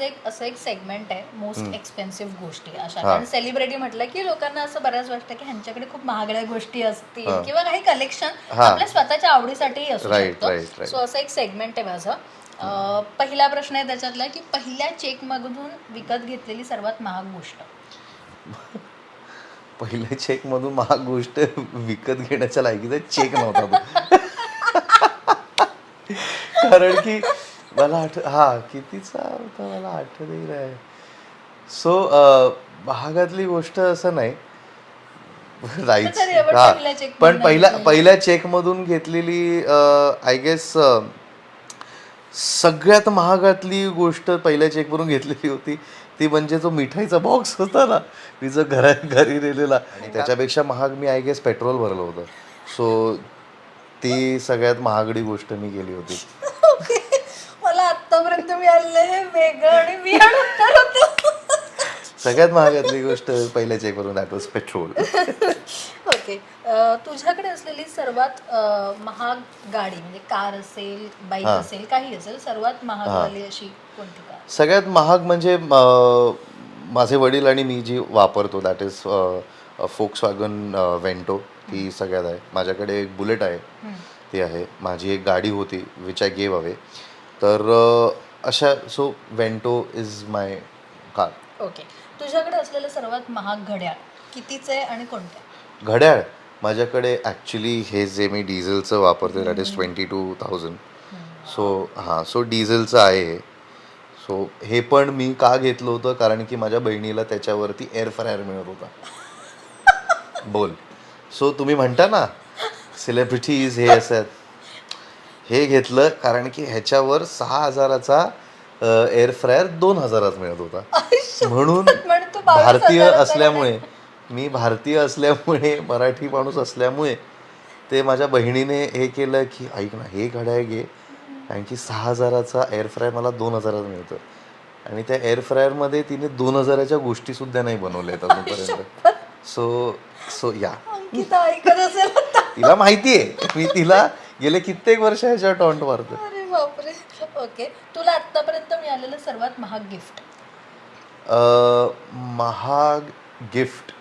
आमचं एक असं एक सेगमेंट आहे मोस्ट एक्सपेन्सिव्ह गोष्टी अशा. आणि सेलिब्रिटी म्हटलं की लोकांना असं बऱ्याच वाटतं की ह्यांच्याकडे खूप महागड्या गोष्टी असतील. किंवा काही कलेक्शन. आपल्या स्वतःच्या आवडीसाठीही असू शकतो. सो असं एक सेगमेंट आहे माझं पहिला प्रश्न आहे त्याच्यातला की पहिल्या चेकमधून विकत घेतलेली सर्वात महाग गोष्ट पहिल्या चेक मधून महाग गोष्ट विकत घेण्याच्या लायकीचा चेक नव्हता कारण की मला आठ हा कितीचा होता? मला आठवतही नाही. सो महागातली गोष्ट असं नाही. राईट हा. पण पहिल्या. पहिल्या चेक मधून घेतलेली आय गेस सगळ्यात महागातली गोष्ट पहिल्या चेक मधून घेतलेली होती. ती म्हणजे जो मिठाईचा बॉक्स होता ना मी जो घरा घरी नेलेला त्याच्यापेक्षा महाग मी आय गेस पेट्रोल भरलं होतं. सो ती सगळ्यात महागडी गोष्ट मी केली होती. आतापर्यंत मिळालेलं हे वेगळं आणि विहाड उत्तर होतं सगळ्यात महागातली गोष्ट पहिल्या चेक वरून दॅट वॉज पेट्रोल ओके तुझ्याकडे असलेली सर्वात अं, महाग गाडी म्हणजे कार असेल बाईक. असेल काही असेल सर्वात महागवाली अशी कोणती कार सगळ्यात महाग म्हणजे अं, माझे वडील आणि मी जी वापरतो that is Volkswagen Vento ती सगळ्यात आहे. माझ्याकडे एक बुलेट आहे. ती आहे. माझी एक गाडी होती विच आय गेव अवे तर अशा so Vento is my car. Okay. तुझ्याकडे असलेलं सर्वात महाग घड्याळ कितीचं आहे आणि कोणत्या घड्याळ? माझ्याकडे ॲक्च्युली हे जे मी डिझेलचं वापरते that is twenty two thousand so हां सो डिझेलचं आहे हे. सो हे पण मी का घेतलं होतं? कारण की माझ्या बहिणीला त्याच्यावरती एअर फ्रायर मिळत होता. बोल. सो तुम्ही म्हणता ना सेलिब्रिटीज हे असतात हे घेतलं कारण की ह्याच्यावर सहा हजाराचा एअर फ्रायर दोन हजारात मिळत होता. म्हणून भारतीय असल्यामुळे मी भारतीय असल्यामुळे मराठी माणूस असल्यामुळे ते माझ्या बहिणीने हे केलं की ऐक ना हे घड्याळ घे. कारण की सहा हजाराचा एअर फ्रायर मला दोन हजारात मिळतं. आणि त्या एअर फ्रायरमध्ये तिने दोन हजाराच्या गोष्टी सुद्धा नाही बनवल्या आहेत अजूनपर्यंत. सो सो या. तिला माहिती आहे मी तिला गेले कित्येक वर्ष ह्याच्यावर टॉन्ट मारतो अरे बापरे. ओके. तुला आतापर्यंत मिळालेलं सर्वात महाग गिफ्ट? महाग गिफ्ट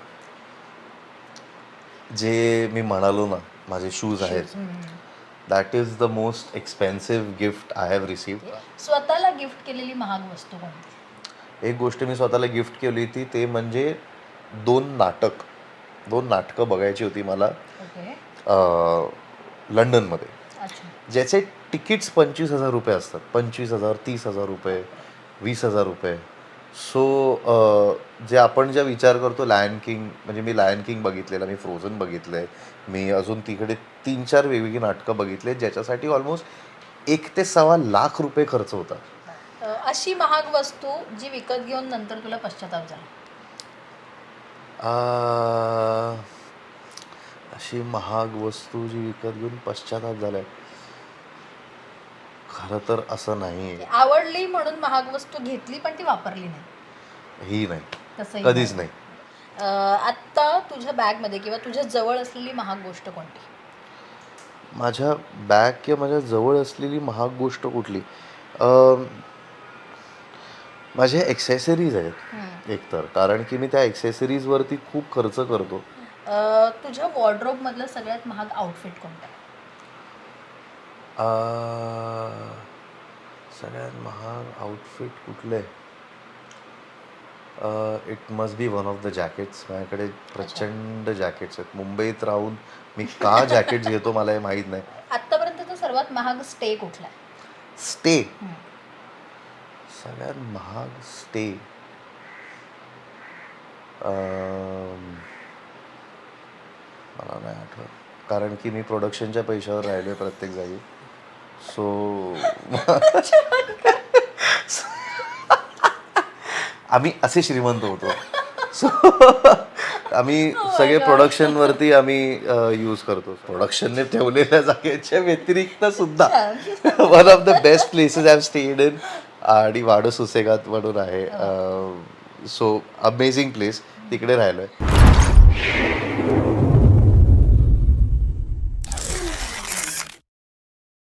जे मी म्हणालो ना माझे शूज आहेत. That is the most expensive gift I have receive स्वतःला गिफ्ट केलेली महाग वस्तू कोणती? एक गोष्ट मी स्वतःला गिफ्ट केली होती ते म्हणजे दोन नाटक. दोन नाटकं बघायची होती मला. ओके. अं, लंडनमध्ये. ज्याचे तिकीट्स पंचवीस हजार रुपये असतात. पंचवीस हजार तीस हजार रुपये वीस हजार रुपये. सो जे आपण ज्या विचार करतो लायन किंग म्हणजे मी लायन किंग बघितलेलं मी फ्रोझन बघितलं आहे मी अजून तिकडे तीन चार वेगवेगळी नाटकं बघितली ज्याच्यासाठी ऑलमोस्ट एक ते सव्वा लाख रुपये खर्च होता अ, अशी महाग वस्तू जी विकत घेऊन नंतर तुला पश्चाताप झाला? अशी महाग वस्तू जी विकत घेऊन पश्चाताप झालाय. खरं तर असं नाही. ती आवडली म्हणून महाग वस्तू घेतली पण ती वापरली नाही. ही नाही. तसंही कधीच नाही. अ, आत्ता तुझ्या बॅगमध्ये किंवा तुझ्या जवळ असलेली महाग गोष्ट कोणती? माझ्या बॅग किंवा माझ्या जवळ असलेली महाग गोष्ट कुठली? माझ्या एक्सेसरीज आहेत. एकतर. कारण की मी त्या एक्सेसरीजवरती खूप खर्च करतो. तुझ्या वॉर्ड्रोब मधलं सगळ्यात महाग आउटफिट कोणतं? आ, सगळ्यात महाग आउटफिट कुठले? It must be one of the jackets माझ्याकडे प्रचंड जॅकेट्स आहेत. मुंबईत राहून मी का जॅकेट्स घेतो मला हे माहीत नाही. आत्तापर्यंतचा सर्वात महाग स्टे कुठला आहे? स्टे हम्म. सगळ्यात महाग स्टे अम, मला नाही आठवत कारण की मी प्रोडक्शनच्या पैशावर राहिलोय प्रत्येक जागी. सो आम्ही असे श्रीमंत होतो. सो आम्ही सगळे प्रोडक्शनवरती आम्ही यूज करतो. प्रोडक्शनने ठेवलेल्या जागेच्या व्यतिरिक्त सुद्धा. One of the best places I stayed in आणि वाडो सुसेगात म्हणून आहे. सो अमेझिंग प्लेस तिकडे राहिलोय.